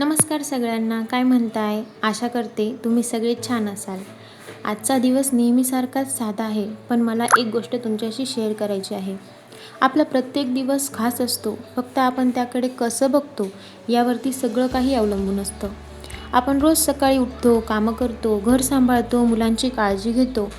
नमस्कार सगळ्यांना काय म्हणताय? आशा करते तुम्ही सगळे छान असाल. आजचा दिवस नेहमीसारखाच साधा आहे पण मला एक गोष्ट तुमच्याशी शेअर करायची आहे. आपला प्रत्येक दिवस खास असतो फक्त आपण त्याकडे कसं बघतो यावरती सगळं काही अवलंबून असतं. आपण रोज सकाळी उठतो कामं करतो घर सांभाळतो मुलांची काळजी घेतो.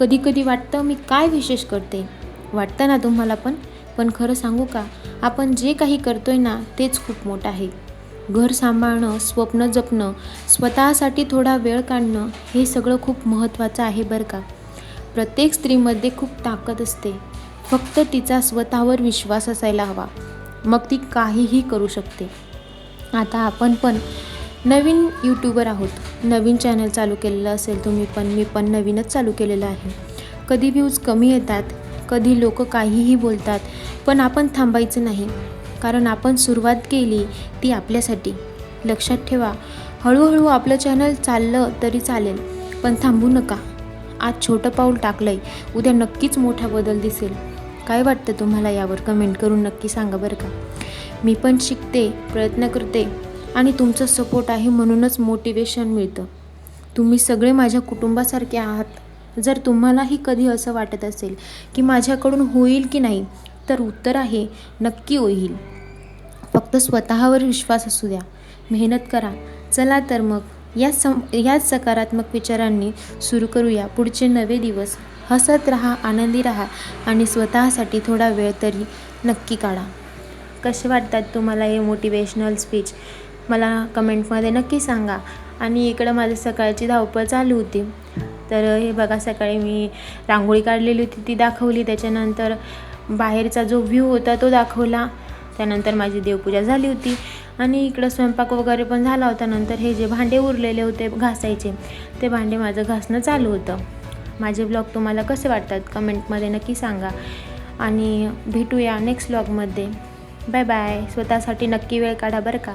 कधी कधी वाटतं मी काय विशेष करते? वाटतं ना तुम्हाला पण? पण खरं सांगू का? आपण जे काही करतोय ना तेच खूप मोठं आहे. घर सांभाळणं स्वप्न जपणं स्वतःसाठी थोडा वेळ काढणं हे सगळं खूप महत्त्वाचं आहे बरं का. प्रत्येक स्त्रीमध्ये खूप ताकद असते. फक्त तिचा स्वतःवर विश्वास असायला हवा. मग ती काहीही करू शकते. आता आपण पण नवीन यूट्यूबर आहोत. नवीन चॅनल चालू केलेलं असेल तुम्ही पण मी पण नवीनच चालू केलेलं आहे. कधी व्ह्यूज कमी येतात कधी लोक काहीही बोलतात पण आपण थांबायचं नाही. कारण आपण सुरुवात केली ती आपल्यासाठी. लक्षात ठेवा हळूहळू आपलं चॅनल चाललं तरी चालेल पण थांबू नका. आज छोटं पाऊल टाकलंय उद्या नक्कीच मोठा बदल दिसेल. काय वाटतं तुम्हाला यावर? कमेंट करून नक्की सांगा बरं का? मी पण शिकते प्रयत्न करते आणि तुमचं सपोर्ट आहे म्हणूनच मोटिवेशन मिळतं. तुम्ही सगळे माझ्या कुटुंबासारखे आहात. जर तुम्हालाही कधी असं वाटत असेल की माझ्याकडून होईल की नाही तर उत्तर आहे नक्की होईल. फक्त स्वतःवर विश्वास असू द्या. मेहनत करा. चला तर मग या सम याच सकारात्मक विचारांनी सुरू करूया. पुढचे नवे दिवस. हसत राहा आनंदी राहा आणि स्वतःसाठी थोडा वेळ तरी नक्की काढा. कसे वाटतात तुम्हाला हे मोटिवेशनल स्पीच मला कमेंटमध्ये नक्की सांगा. आणि इकडं माझी सकाळची धावपळ चालू होती. तर हे बघा सकाळी मी रांगोळी काढलेली होती ती दाखवली. त्याच्यानंतर बाहेरचा जो व्ह्यू होता तो दाखवला. त्यानंतर माझी देवपूजा झाली होती. आणि इकडं स्वयंपाक वगैरे पण झाला होता. नंतर हे जे भांडे उरलेले होते घासायचे ते भांडे माझं घासणं चालू होतं. माझे ब्लॉग तुम्हाला कसे वाटतात कमेंटमध्ये नक्की सांगा. आणि भेटूया नेक्स्ट ब्लॉगमध्ये बाय बाय स्वतःसाठी नक्की वेळ काढा बरं का.